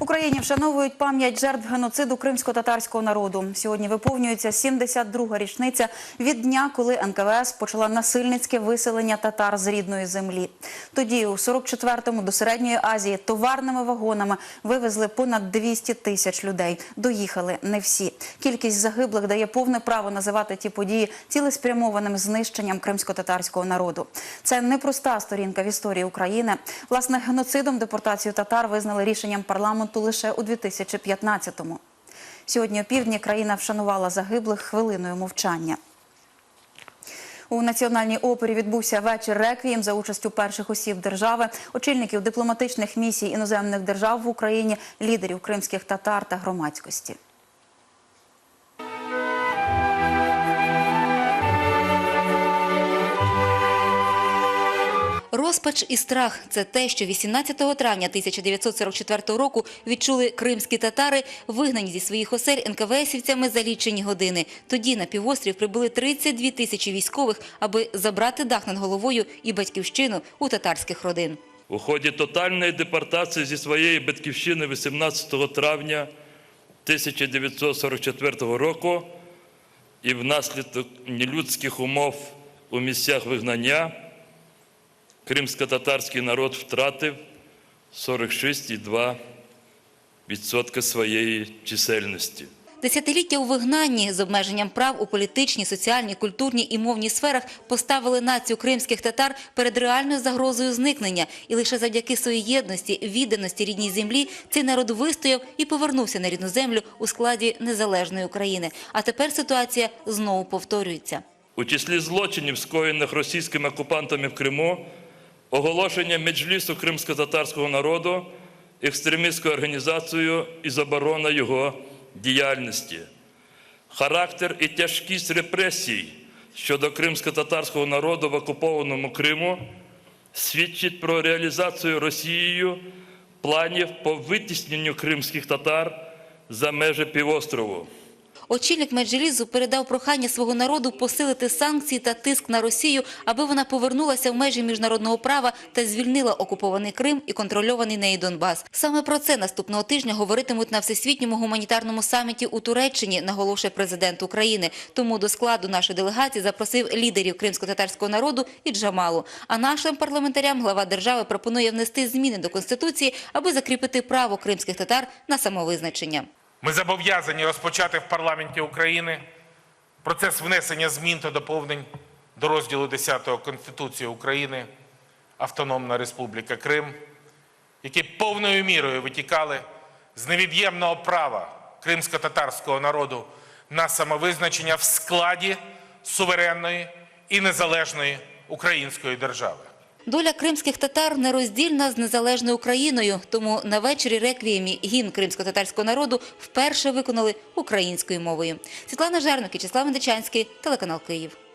Україні вшановують пам'ять жертв геноциду кримсько-татарського народу. Сьогодні виповнюється 72-га річниця від дня, коли НКВС почала насильницьке виселення татар з рідної землі. Тоді, у 44-му до Середньої Азії, товарними вагонами вивезли понад 200 тисяч людей. Доїхали не всі. Кількість загиблих дає повне право називати ті події цілеспрямованим знищенням кримсько-татарського народу. Це непроста сторінка в історії України. Власне, геноцидом депортацію татар визнали рішенням парламенту лише у 2015-му. Сьогодні опівдні країна вшанувала загиблих хвилиною мовчання. У національній опері відбувся вечір реквієм за участю перших осіб держави, очільників дипломатичних місій іноземних держав в Україні, лідерів кримських татар та громадськості. Розпач і страх – це те, що 18 травня 1944 року відчули кримські татари, вигнані зі своїх осель НКВСівцями за лічені години. Тоді на півострів прибули 32 тисячі військових, аби забрати дах над головою і батьківщину у татарських родин. У ході тотальної депортації зі своєї батьківщини 18 травня 1944 року і внаслідок нелюдських умов у місцях вигнання кримсько-татарський народ втратив 46,2% своєї чисельності. Десятиліття у вигнанні з обмеженням прав у політичній, соціальній, культурній і мовній сферах поставили націю кримських татар перед реальною загрозою зникнення. І лише завдяки своїй єдності, відданості рідній землі цей народ вистояв і повернувся на рідну землю у складі незалежної України. А тепер ситуація знову повторюється. У числі злочинів, скоєних російськими окупантами в Криму, оголошення меджлісу кримсько-татарського народу екстремістською організацією і заборона його діяльності. Характер і тяжкість репресій щодо кримсько-татарського народу в окупованому Криму свідчить про реалізацію Росією планів по витісненню кримських татар за межі півострову. Очільник Меджлізу передав прохання свого народу посилити санкції та тиск на Росію, аби вона повернулася в межі міжнародного права та звільнила окупований Крим і контрольований нею Донбас. Саме про це наступного тижня говоритимуть на всесвітньому гуманітарному саміті у Туреччині, наголошує президент України. Тому до складу нашої делегації запросив лідерів кримсько-татарського народу і Джамалу. А нашим парламентарям глава держави пропонує внести зміни до конституції, аби закріпити право кримських татар на самовизначення. Ми зобов'язані розпочати в парламенті України процес внесення змін та доповнень до розділу 10 Конституції України Автономна Республіка Крим, які повною мірою витікали з невід'ємного права кримсько-татарського народу на самовизначення в складі суверенної і незалежної української держави. Доля кримських татар нероздільна з незалежною Україною, тому на вечорі реквіємі гімн кримсько-татарського народу вперше виконали українською мовою. Світлана Жерник, Вячеслав Медичанський, телеканал Київ.